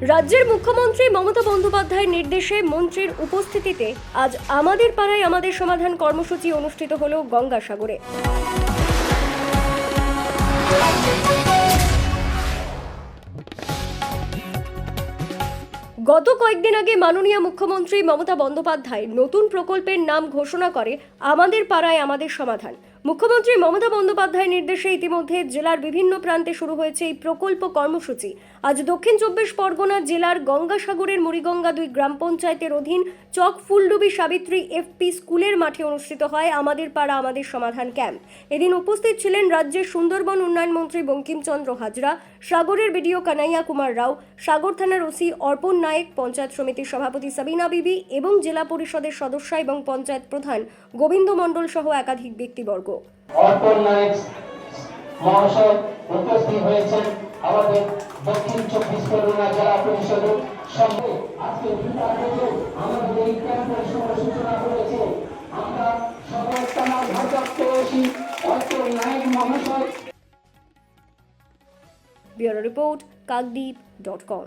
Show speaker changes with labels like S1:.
S1: রাজ্যের মুখ্যমন্ত্রী মমতা বন্দ্যোপাধ্যায়ের নির্দেশে মন্ত্রীর উপস্থিতিতে আজ আমাদের পাড়ায় আমাদের সমাধান কর্মসূচি অনুষ্ঠিত হল গঙ্গাসাগরে। গত কয়েকদিন আগে মাননীয় মুখ্যমন্ত্রী মমতা বন্দ্যোপাধ্যায় নতুন প্রকল্পের নাম ঘোষণা করে আমাদের পাড়ায় আমাদের সমাধান। মুখ্যমন্ত্রী মমতা বন্দ্যোপাধ্যায়ের নির্দেশে ইতিমধ্যে জেলার বিভিন্ন প্রান্তে শুরু হয়েছে এই প্রকল্প কর্মসূচি। আজ দক্ষিণ চব্বিশ পরগনা জেলার গঙ্গাসাগরের মুড়িগঙ্গা দুই গ্রাম পঞ্চায়েতের অধীন চক ফুলডুবি সাবিত্রী এফপি স্কুলের মাঠে অনুষ্ঠিত হয় আমাদের পাড়া, আমাদের সমাধান ক্যাম্প। এদিন উপস্থিত ছিলেন রাজ্যের সুন্দরবন উন্নয়ন মন্ত্রী বঙ্কিমচন্দ্র হাজরা, সাগরের বিডিও কানাইয়া কুমার রাও, সাগর থানার ওসি অর্পণ নায়েক, পঞ্চায়েত সমিতির সভাপতি সাবিনা বিবি এবং জেলা পরিষদের সদস্য এবং পঞ্চায়েত প্রধান গোবিন্দ মণ্ডল সহ একাধিক ব্যক্তিবর্গ।
S2: অর্পণ নায়ক মহাশয় উপস্থিত হয়েছেন আমাদের দক্ষিণ চব্বিশ পরগনা জেলা পরিষদের সঙ্গে। আজকে আমাদের এই ক্যাম্পের শুভ সূচনা করেছে আমরা তারা ভারপ্রাপ্ত ওসি অর্পণ নায়ক মহাশয়।
S1: Bureau report, Kakdwip dot com.